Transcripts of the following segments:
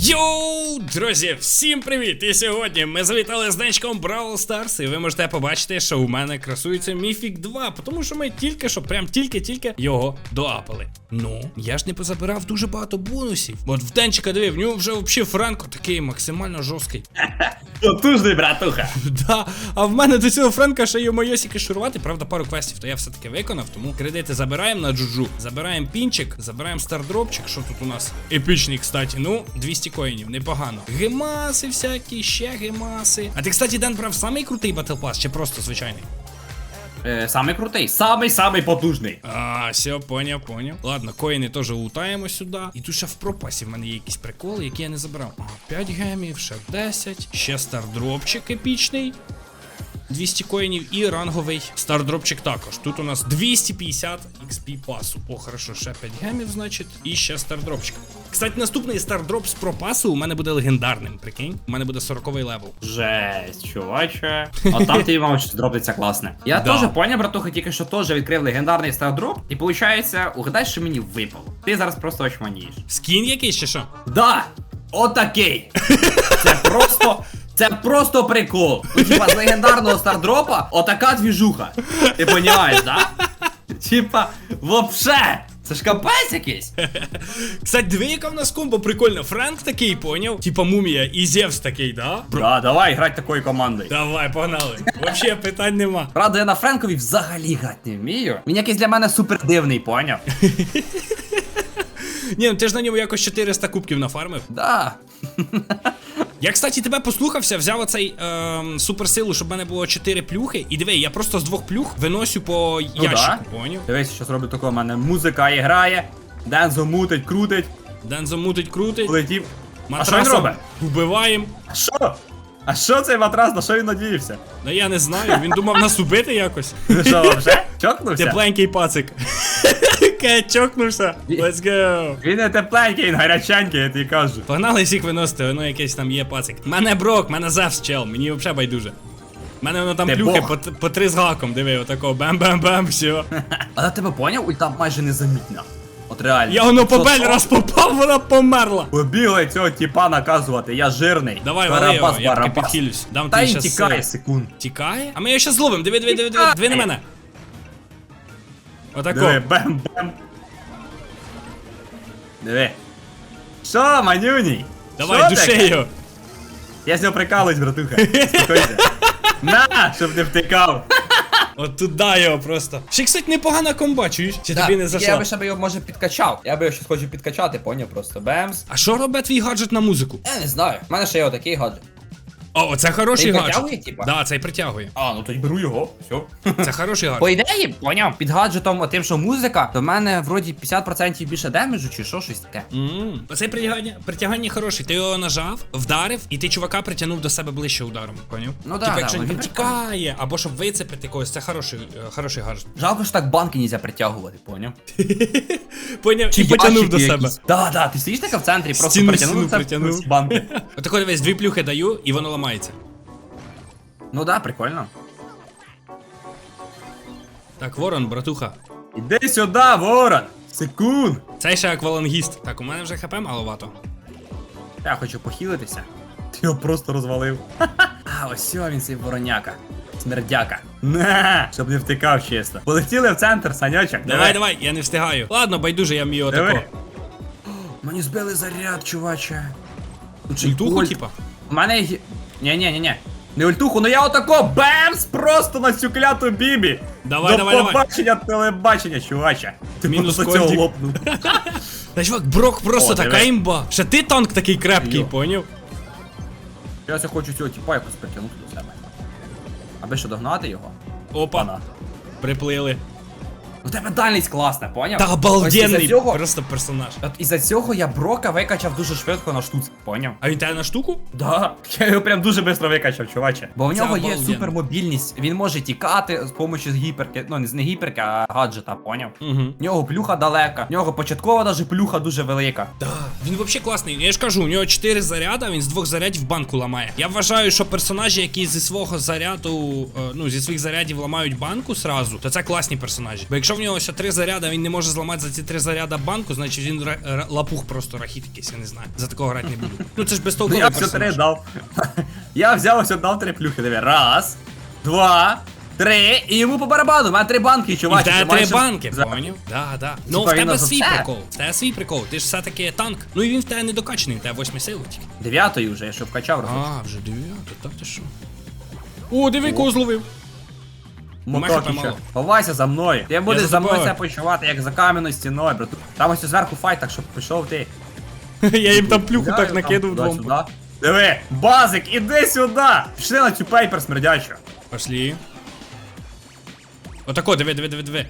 Йоу, друзі, всім привіт! І сьогодні ми завітали з денчиком Brawl Stars, і ви можете побачити, що у мене красується Міфік 2, тому що ми тільки що, прям тільки-тільки його доапали. Ну, я ж не позабирав дуже багато бонусів. От в денчика диви, в нього вже взагалі Франко такий максимально жорсткий. Потужний, братуха. Да, а в мене до цього Френка ще є майосики шурувати. Правда, пару квестів, то я все-таки виконав, тому кредити забираємо на джуджу. Забираємо пінчик, забираємо стардропчик. Що тут у нас? Епічний, кстати. Ну, 200 коїнів, непогано. Гемаси всякі, ще гемаси. А ти, кстати, Ден брав самий крутий батл пас чи просто звичайний? Е, самий крутий, самий самий потужний. А, все, поняв, поняв. Ладно, коїни теж лутаємо сюди. І тут ще в пропасі в мене є якісь приколи, які я не забрав. Ага, 5 гемів, ще 10. Ще стардропчик епічний. 200 коїнів і ранговий стардропчик також. Тут у нас 250 XP пасу. О, хорошо, ще 5 гемів, значить, і ще стардропчик. Кстати, наступний стардроп з пропасу у мене буде легендарним, прикинь. У мене буде 40 левел. Жесть, чуваче. А там ти мав щось зробиться класне. Я Да. теж поняв, братуха, тільки що теж відкрив легендарний стардроп. І виходить, угадай, що мені випало. Ти зараз просто очманієш. Скін якийсь чи що? Да! Отакий! Це просто. Це просто прикол. Ну, типа, з легендарного стардропа отака двіжуха. Ти понімаєш, да? Типа, вообще! Це ж капець якийсь. Кстати, диви, яка в нас комбо прикольна. Франк такий, поняв? Типа мумія і Зевс такий, да? Бро. Да, давай грати такою командою. Давай, погнали. Вообще питань нема. Правда, я на Френкові взагалі грати не вмію. Він якийсь для мене супер дивний, поняв? Ні, ну ти ж на ньому якось 400 кубків нафармив. Да. Я, кстати, тебе послухався, взяв оцей ем, суперсилу, щоб в мене було 4 плюхи. І диви, я просто з двох плюх виносю по Ну ящику, да. поняв? Дивись, що зробить такого. У мене музика і грає. Дензо мутить, крутить, Дензо мутить, крутить. полетів. А що він робить? Вбиваємо. Що? А що цей матрас? На що він надіявся? Ну я не знаю, він думав нас убити якось. Ти що, вже? Чокнувся? Тепленький пацик. Ке, чокнувся. Let's go. Він не тепленький, він гаряченький, я тобі кажу. Погнали всіх виносити, воно якийсь там є пацик. Мене брок, мене Зевс чел, мені взагалі байдуже. Мене воно там Ти плюхи бог. по, т- по три з гаком, диви, отако бам-бам-бам, все. А на тебе поняв? Ульта майже незамітна. От реально. Я воно по Що бель то? раз попав, вона померла. Побігли цього тіпа наказувати, я жирний. Давай, вали його, Барабас, я таки підхилюсь. Дам Та тобі щас тікає секунд. Тікає? А ми його ще зловимо, диви, диви, диви, диви, диви на мене. Отако. Диви, бем-бем. Диви. Що, манюній? Давай, Що души його. Я з нього прикалуюсь, братуха. Спокойся. На, щоб не втикав. От туди його просто. Ще, кстати, непогана комба, чуєш? Чи тобі не Я би ще би його може підкачав. Я би його щось хочу підкачати, поняв просто. Бемс. А що робить твій гаджет на музику? Я не знаю. У мене ще є отакий гаджет. О, це хороший гаджет. притягує, типа? Да, цей притягує. А, ну тоді беру його. Все. Це хороший гаджет. По ідеї, поняв, під гаджетом тим, що музика, то в мене вроді 50% більше демеджу, чи що, щось таке. Ммм, оце притягання, притягання хороше. Ти його нажав, вдарив, і ти чувака притягнув до себе ближче ударом, поняв? Ну да, Типа, да, якщо він тікає, або щоб вицепити когось, це хороший, е, хороший гаджет. Жалко, що так банки нельзя притягувати, поняв? Поняв, Чи і потягнув до себе. якісь. Да, да, ти стоїш така в центрі, просто Стіну притягнув стіну це притягнув. банки. Отако дивись, дві плюхи даю, і воно ламається. Ну да, прикольно. Так, ворон, братуха. Іди сюди, ворон! Секунд! Цей ще аквалангіст. Так, у мене вже хп маловато. Я хочу похилитися. Ти його просто розвалив. А, ось він цей вороняка. Смердяка. На, щоб не втикав чисто. Полетіли в центр, санячок. Давай, давай, я не встигаю. Ладно, байдуже, я вмію отако. Мені збили заряд, чуваче. Тут Ультуху, типа. У мене. Ні, ні, ні, ні. Не ультуху, ну я отако бемс просто на цю кляту бібі. Давай, До давай, давай. побачення телебачення, чуваче. Ти Мінус просто цього лопнув. Та чувак, брок просто О, така диви. імба. Ще ти танк такий крепкий, Йо. поняв? Зараз я хочу цього тіпа якось притягнути до себе. Аби що догнати його. Опа, Пана. приплили. У тебе дальність класна, поняв? Та обалденний із-за цього, просто персонаж. от із-за цього я Брока викачав дуже швидко на штуці, поняв? А він тебе на штуку? Да, я його прям дуже швидко викачав, чуваче. Бо в нього є обалденно. супермобільність. Він може тікати з допомогою гіперки. Ну, не з не гіперки, а гаджета, поняв? Угу. В нього плюха далека, в нього початкова даже плюха дуже велика. Да, він взагалі класний. Я ж кажу, у нього 4 заряда, він з двох зарядів банку ламає. Я вважаю, що персонажі, які зі свого заряду, е, ну зі своїх зарядів ламають банку сразу, то це класні персонажі. Бо якщо Якщо в нього ось три заряда, він не може зламати за ці три заряда банку, значить він лапух просто рахіт якийсь, я не знаю. За такого грати не буду. Ну це ж Ну, безтолковий я все три дав. Я взяв ось дав три плюхи. Диви. Раз, два, три. І йому по барабану. У мене три банки, в чувачі. три банки, поняв? Да, да. Ну в тебе свій все. прикол. В тебе свій прикол. Ти ж все-таки танк. Ну і він в тебе не докачаний, в тебе восьми сили тільки. Дев'ятої вже, я що вкачав розум. А, вже дев'ято, так ти що? О, диви, кого зловив. Моток. Ховайся за мною. Ти будеш за мною забуваю. це почувати, як за кам'яною стіною, брату. Там ось зверху файт, так що пішов ти. Я їм там плюху Гуляю так накидав там, двом. Диви, базик, іди сюди! Пішли на цю пейпер смердячу. Пошли. Отако, диви, диви, диви, диви.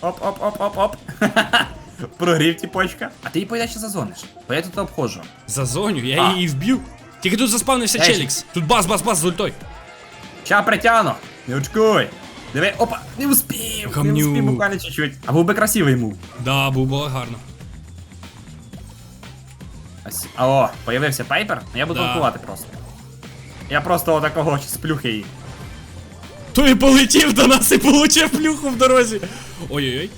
Оп, оп, оп, оп, оп. Прогрів тіпочка. А ти її поїдеш ще зазониш. Бо я тут обходжу. За зоню, я А. її вб'ю. Тільки тут заспавнився Ей, Челікс. Тут бас, бас, бас з ультой. Ща притягну. Не очкуй. Диви, опа, не успів. Не Камню. успів буквально чуть-чуть. А був би красивий мув. Да, був було гарно. Ось. О, появився пейпер, я буду Да. танкувати просто. Я просто отакого з плюхи її. Той полетів до нас і получив плюху в дорозі. Ой-ой-ой.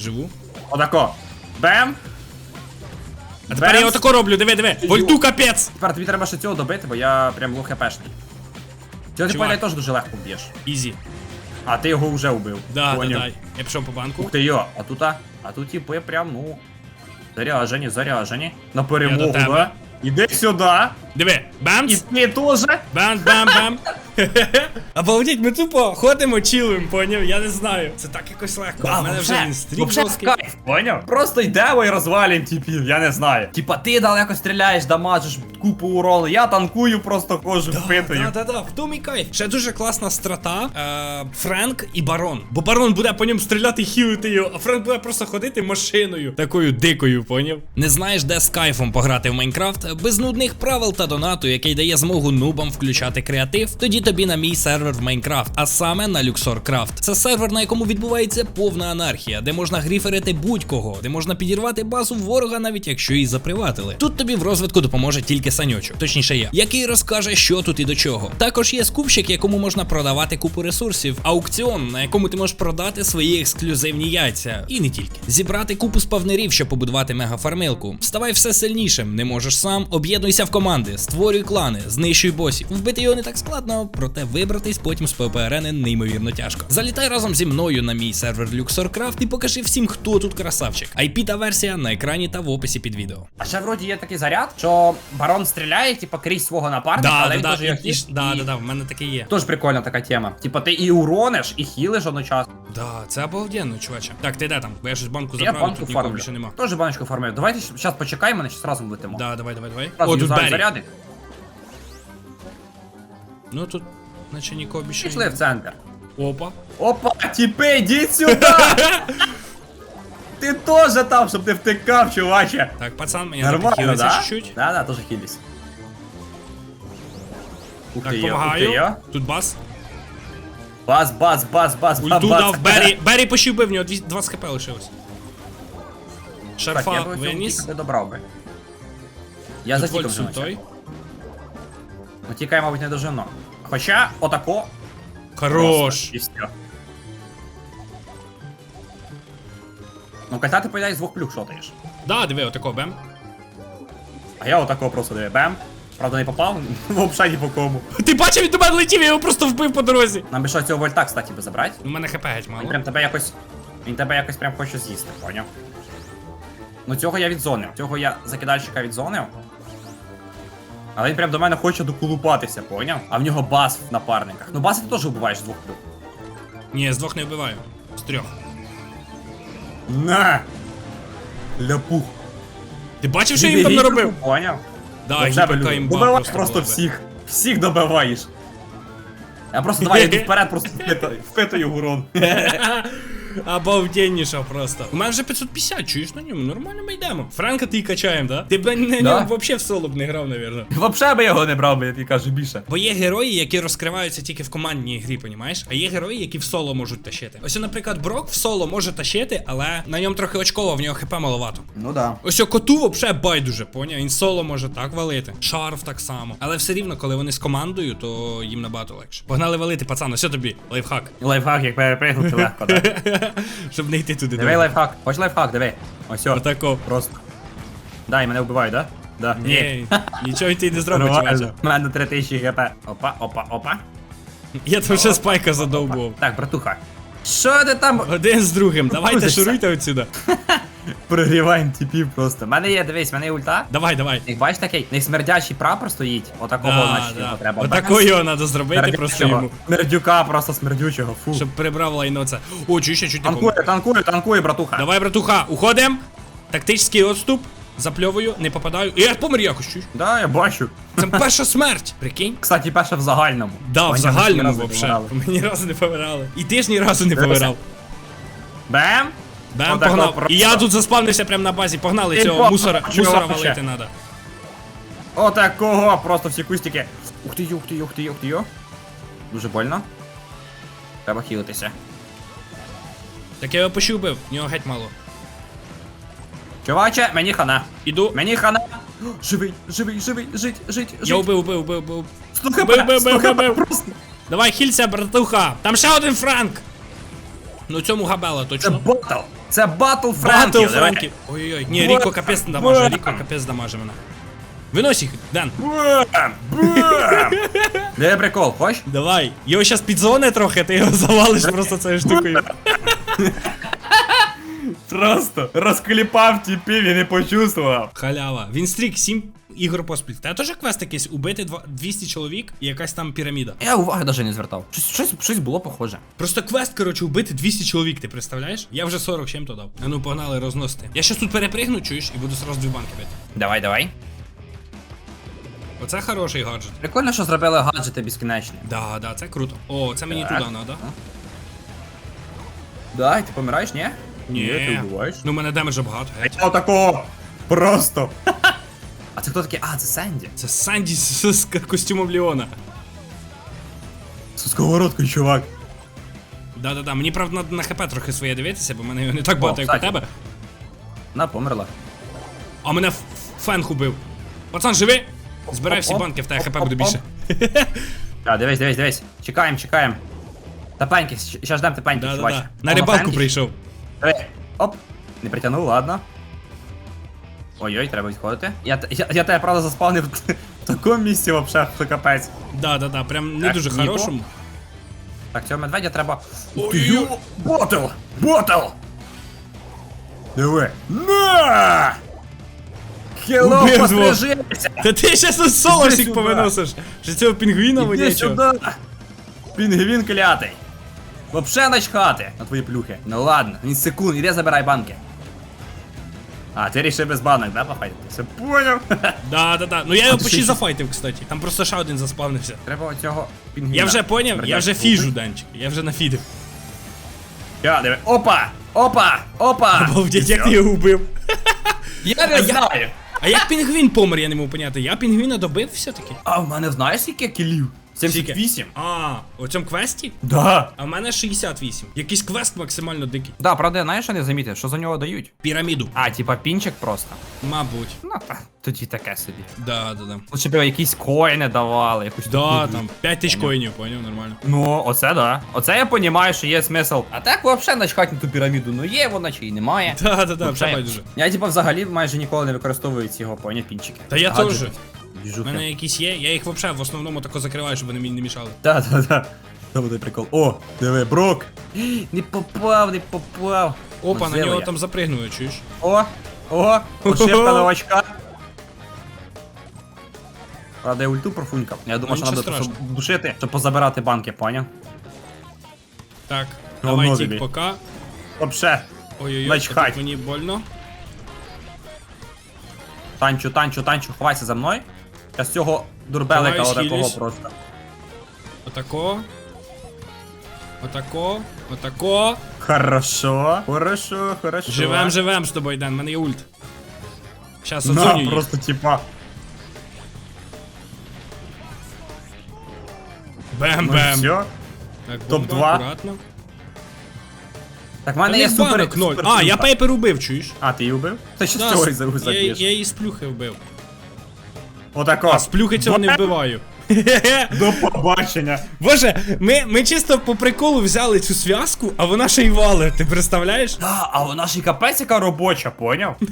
Живу. Отако. Бем. А тепер я отако роблю, диви, диви. Вольту капець. Тепер тобі треба ще цього добити, бо я прям лох хпшний. Ти поля теж дуже легко вб'єш. Ізі. А ти його вже вбив. Да, да, да. Я пішов по банку. Ух ти йо, а тут, а, а тут типи прям, ну. Заряжені, заряжені. На Я перемогу, до тебе. да? Іди сюди. Диви, І бамс. ти теж. Бам, бам, бам. Обалдеть, ми тупо ходимо, чилим, поняв? Я не знаю. Це так якось легко. У мене вже інстрік жорсткий. поняв? Просто йдемо і розвалюємо типів, я не знаю. Типа ти далеко стріляєш, дамажиш купу урону, я танкую, просто хожу, впитую. Да, да, да, в тому і кайф. Ще дуже класна страта. Е, Френк і барон. Бо барон буде по ньому стріляти хілити його, а Френк буде просто ходити машиною. Такою дикою, поняв? Не знаєш, де з кайфом пограти в Майнкрафт? Без нудних правил та донату, який дає змогу нубам включати креатив. Тоді тобі на мій сервер в Майнкрафт, а саме на Luxor Craft. Це сервер, на якому відбувається повна анархія, де можна гріферити будь-кого, де можна підірвати базу ворога, навіть якщо її заприватили. Тут тобі в розвитку допоможе тільки саньочок, точніше я, який розкаже, що тут і до чого. Також є скупщик, якому можна продавати купу ресурсів, аукціон, на якому ти можеш продати свої ексклюзивні яйця, і не тільки. Зібрати купу спавнерів, щоб побудувати мегафармилку. Ставай все сильнішим, не можеш сам, об'єднуйся в команди, створюй клани, знищуй босів. Вбити його не так складно, проте вибратись потім з ППРН неймовірно тяжко. Залітай разом зі мною на мій сервер LuxorCraft і покажи всім, хто тут красавчик. IP та версія на екрані та в описі під відео. А ще вроді є такий заряд, що барон стріляє, типа крізь свого напарника, Да, але да, він да, його і, хіт, да, і- да, да, в мене таке є. Теж прикольна така тема. Типа ти і урониш, і хілиш одночасно. Да, це обалденно, чуваче. Так, ти де там? Бо я щось банку Я забрав, банку тут нікого більше нема. Теж баночку фармлю. Давайте зараз почекаємо, зараз разом летимо. Да, давай, давай, давай. Разом О, тут зарядик. Ну тут, наче нікого більше. Пішли в центр. Опа. Опа, тіпи, йдіть сюди! Ти теж там, щоб ти втикав, чуваче. Так, пацан, мені треба Нормально, да? чуть-чуть. Да, да, теж хілісь. Ух Так, ти йо, ух ти помагаю. йо. Тут бас. Бас, бас, бас, бас, Ульту бас. дав Беррі. Беррі пощупив, в нього дві- 20 хп лишилось. Так, Шарфа я би виніс. не добрав би. Я Тут затікав Вольт вже наче. сультой. Ну мабуть, не дожено. Хоча, отако. Хорош. І все. Ну, кота ти поїдай з двох плюх шотаєш. Да, диви, отако, бем. А я отако просто диви, бем. Правда, не попав, взагалі ні по кому. Ти бачив, він до мене летів, я його просто вбив по дорозі. Нам би що цього вольта, кстати, би забрати. У мене хп геть Він прям тебе якось. Він тебе якось прям хоче з'їсти, поняв? Ну цього я відзонив. Цього я закидальщика відзонив. Але він прям до мене хоче доколупатися, поняв? А в нього бас в напарниках. Ну бас ти теж вбиваєш з двох плюх. Ні, з двох не вбиваю. З трьох. На! Ляпух. Ти бачив, що я їм там наробив? Поняв? Да, гіпака люблю. Добиваєш просто просто всіх. Всіх добиваєш. Я просто давай я йду вперед, просто впитаю, впитаю урон. Обалденніша просто. У мене вже 550, чуєш на ньому? Нормально ми йдемо. Франка ти качаємо, да? Ти б на Да. ньому взагалі в соло б не грав, навірно. Вообще би його не брав би, я тобі кажу більше. Бо є герої, які розкриваються тільки в командній грі, понімаєш? А є герої, які в соло можуть тащити. Ось, наприклад, Брок в соло може тащити, але на ньому трохи очково, в нього хп маловато. Ну да. Ось о, коту взагалі байдуже, поняв? Він соло може так валити. Шарф так само. Але все рівно, коли вони з командою, то їм набагато легше. Погнали валити, пацан, ось тобі, лайфхак. Лайфхак, як перепригнути легко, так? Щоб не йти туди. Диви лайфхак, хоч лайфхак, диви. Ось Отако. просто. Дай, мене вбивають, да? Да. Ні, нічого ти не зробиш. У мене 3000 гп. Опа, опа, опа. Я там ще спайка задовбував. Так, братуха. Що ти там Один з другим, давайте шуруйте отсюда. прогріваємо типів просто? У мене є, дивись, в мене є ульта. Давай, давай. Як бачиш такий, не смердячий прапор стоїть. Отакого, Да, значить, його треба. Отако його треба зробити просто йому. Смердюка просто смердючого, фу. Щоб прибрав лайно це. О, чуєш, я чуть не Танкує, помер. танкує, танкує, братуха. Давай, братуха, уходим. Тактичний отступ. Запльовую, не попадаю. Я помер якось, чуєш? Да, я бачу. Це перша смерть, прикинь? Кстати, перша в загальному. Да, в загальному разу не вообще. помирали. Ми разу не помирали. І ти ж ні разу не помирав. Бем! Бем, Отако погнав. просто. І я тут заспавнився прямо на базі. Погнали цього мусора, мусора валити треба. Отакого, просто всі кустики. Ух ти, ух ти, ух ти, ух ти, ух. Дуже больно. Треба хілитися. Так я його пощубив, в нього геть мало. Чуваче, мені хана. Іду. Мені хана. Живий, живий, живий, жить, жить, жить. Я убив, убив, убив, убив. Сто Бив, хп, бив, сто бив, просто. Давай, хілься, братуха. Там ще один франк. Ну цьому габела Це точно. батл. Це батл Батл франків. франків. Ой-ой-ой. Ні. Ріко капець дамаже. Ріко капець дамаже мене. Винось їх, Ден. Де прикол, хочеш? Давай. Його щас підзоне трохи, ти його завалиш просто цією штукою. Просто розкліпав тіпів і не почувствував. Халява. Він стрік 7 ігор поспіль. Та теж квест якийсь убити 200 чоловік і якась там піраміда. Я уваги навіть не звертав. Щось, щось, щось було похоже. Просто квест, коротше, убити 200 чоловік, ти представляєш? Я вже 40 чим то дав. А ну погнали розносити. Я щас тут перепригну, чуєш, і буду сразу дві банки бити. Давай, давай. Оце хороший гаджет. Прикольно, що зробили гаджети безкінечні. Да, да, це круто. О, це мені Так. туди надо. Да, і ти помираєш, ні? Ні. Ну, у мене демеджа багато. геть. Отако. Просто. Це хто такий? А, це Сенді. Це Санді з, з костюмом Леона. Сковородкою, чувак. Да-да-да, мені правда надо на хп трохи своє дивитися, бо в мене його не так багато, як у кстати. тебе. На, померла. А мене ф- фенг убив. Пацан, живи! Збирай всі банки, в тебе хп буде оп. більше. А, дивись, дивись, дивись. Чекаємо, чекаємо. Тапеньки, щас ждем тапеньки, чуваче. Да-да-да. На Воно рибалку фенки? прийшов. Оп. Не притягнув, ладно. Ой-ой, треба відходити. Я, я, я тебе, правда, заспавнив в такому місці вообще, що капець. Да-да-да, прям не Так, дуже Ніко. хорошому. Так, цього медведя треба. Ой-ой-ой. Ботл! Ботл! Диви. На! Хелло, пострижися! Та ти щас тут соло Іди всіх сюди. повиносиш. Що цього пінгвіна водячого. Пінгвін клятий! Вообще начхати на твої плюхи. Ну ладно, він секунд, іди забирай банки. А, ти рішив без банок, да, пофайтитися? Поняв. Да-да-да. Ну я його почти зафайтив, кстати. Там просто ще один заспавнився. Треба оцього пінгвіна. Я вже поняв, я вже фіжу. Данчик. Я вже нафідив. Я, диви. Опа! Опа! Опа! Обалдеть, як ти його убив. Я не знаю. А як пінгвін помер, я не можу поняти. Я пінгвіна добив все-таки? А в мене знаєш скільки кілів? 78. А, у цьому квесті? Да. А в мене 68. Якийсь квест максимально дикий. Да, правда, знаєш, що не замітив, що за нього дають? Піраміду. А, типа пінчик просто. Мабуть. Ну, та, тоді таке собі. Да, да, да. Лучше б якісь коїни давали, якусь Да, там 5 тисяч коїнів, поняв, нормально. Ну, оце да. Оце я понімаю, що є смисл. А так взагалі начхати на ту піраміду. Ну є вона чи й немає. Да, да, да, все байдуже. Я типа взагалі майже ніколи не використовую ці його поняв пінчики. Та я теж. У мене якісь є, я їх вообще в основному тако закриваю, щоб вони мені не мішали. Да, да, да. Це буде прикол. О, диви, брок. Не попав, не попав. Опа, на Можливо, нього я. там запригнули, чуєш? О, о, ошибка новачка. Правда, я ульту профунькав. Я думав, Ну, що нічого треба щоб страшного. душити, щоб позабирати банки, поняв? Так, Ну, давай ноги. тік пока. Вообще, Ой-ой-ой, Начхать. тут мені больно. танчу, танчу, танчу, ховайся за мною. Я з цього дурбелика отакого просто. Отако. Отако. Отако. Хорошо, хорошо, хорошо. Живем, живем з тобою, Ден, в мене є ульт. Щас На, їх. просто типа. Ну Бем-бем. все. Так, Топ бомба, два. акуратно. Так, в Та мене є не супер. ноль. супер А, я ультра. пейпер убив, чуєш? А, ти її вбив? Та що з Да, цього і я, заб'єш? я її з плюхи вбив. Отако. А з плюхи цього не вбиваю. До побачення. Боже, ми, ми чисто по приколу взяли цю зв'язку, а вона ще й валить, ти представляєш? Да, а вона ж і капець яка робоча, поняв?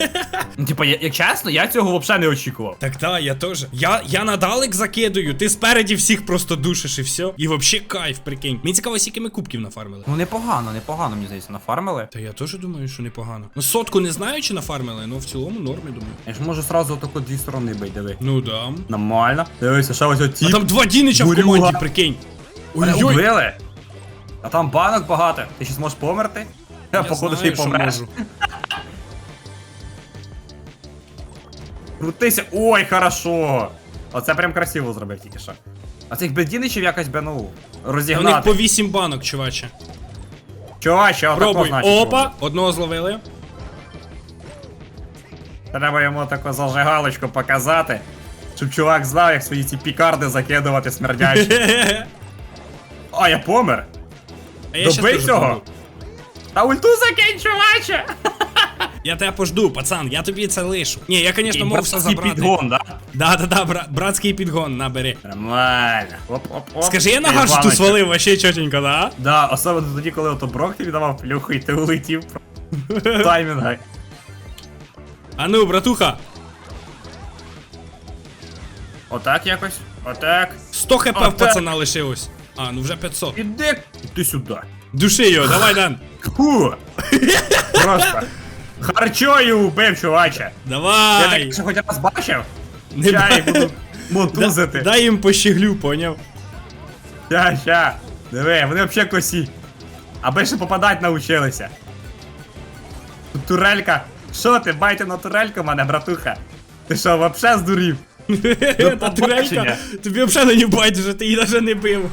Ну, Типа, як чесно, я цього взагалі не очікував. Так та, я теж. Я, я на далек закидую, ти спереді всіх просто душиш і все. І вообще кайф, прикинь. Мені цікаво, скільки ми кубків нафармили. Ну непогано, непогано, мені здається, нафармили. Та я теж думаю, що непогано. Ну сотку не знаю, чи нафармили, але в цілому нормі думаю. Я ж можу сразу тако дві сторони бить, диви. Ну да. Нормально. Дивися, що ось А там два дінича в Бурюга. команді, прикинь. Мене Ой-ой. убили. А там банок багато. Ти ще зможеш померти? Я, Я походу, знаю, ще й помреш. Крутися. Ой, хорошо. Оце прям красиво зробив тільки що. А цих бедіничів якось би, ну, В них розігнати. по 8 банок, чуваче. Чуваче, отако Пробуй. значить. Опа, одного зловили. Треба йому таку зажигалочку показати. Щоб чувак знав, як свої ці пікарди закидувати смердячі. А, я помер. А я Добий цього. помру. Та ульту закинь, чуваче! Я тебе пожду, пацан, я тобі це лишу. Ні, я, звісно, мав все Братський забрати. підгон, да? Да, да, да, бра- братський підгон, набери. Нормально. Оп, оп, оп. Скажи, я на гаджету баночок. свалив, вообще чотенько, да? Да, особливо тоді, коли ото Брок тобі давав плюху і ти улетів. Таймінга. А ну, братуха, Отак якось. Отак. 100 хп в пацана лишилось. А, ну вже 500. Іди. Іди сюди. Души його, давай, Дан. Фу. Просто. Харчою убив, чуваче. Я Давай. так ще хоч раз бачив. Не Ща ба- буду мотузити. Дай їм по щеглю, поняв? Ща, ща. Диви, вони взагалі косі. Аби ще попадать научилися. Тут турелька. Що ти, байте на турельку мене, братуха? Ти що, вообще здурів? Та турелька, побачення. тобі взагалі не байдуже, ти її навіть не бив.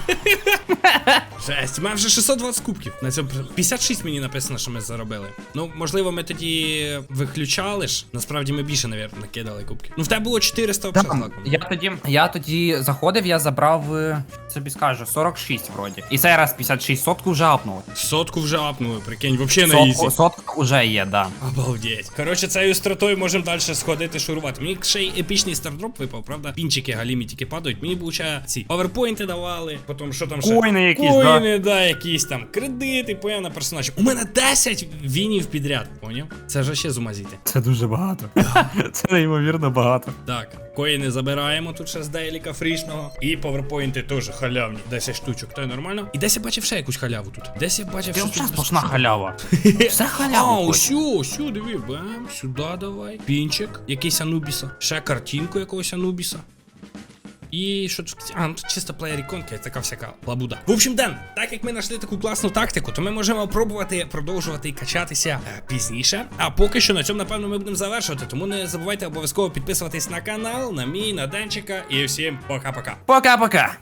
Жесть, у мене вже 620 кубків. На цьому 56 мені написано, що ми заробили. Ну, можливо, ми тоді виключали ж. Насправді ми більше, навірно, накидали кубків. Ну, в тебе було 400 взагалі злаком. Я тоді, я тоді заходив, я забрав, е, собі скажу, 46 вроді. І цей раз 56, сотку вже апнули. Сотку вже апнули, прикинь, вообще на ізі. Сотку, сотка вже є, да. Обалдеть. Коротше, цією стратою можемо далі сходити шурувати. Мені ще й епічний стардроп випав, правда? Пінчики галімі тільки падають. Мені буча ці паверпойнти давали, потім що там ще? Коїни якісь, Коїни, да, якісь там кредити, поняв на персонажів. У мене 10 вінів підряд, поняв? Це ж ще зумазіти. Це дуже багато. Це неймовірно багато. Так, коїни забираємо тут ще з дейліка фрішного. І паверпойнти теж халявні. 10 штучок, то й нормально. І десь я бачив ще якусь халяву тут. Десь я бачив, Це що взагалі сплошна халява. Все А, халява. усю, усю, диви, бем, сюди давай. Пінчик, якийсь Анубіса. Ще картинку якогось Анубіса. І що тут? А, ну тут чисто плеєр-іконка, така всяка лабуда. В общем, Ден, так як ми знайшли таку класну тактику, то ми можемо пробувати продовжувати і качатися е, пізніше. А поки що на цьому, напевно, ми будемо завершувати. Тому не забувайте обов'язково підписуватись на канал, на мій, на Денчика. І всім пока-пока. Пока-пока.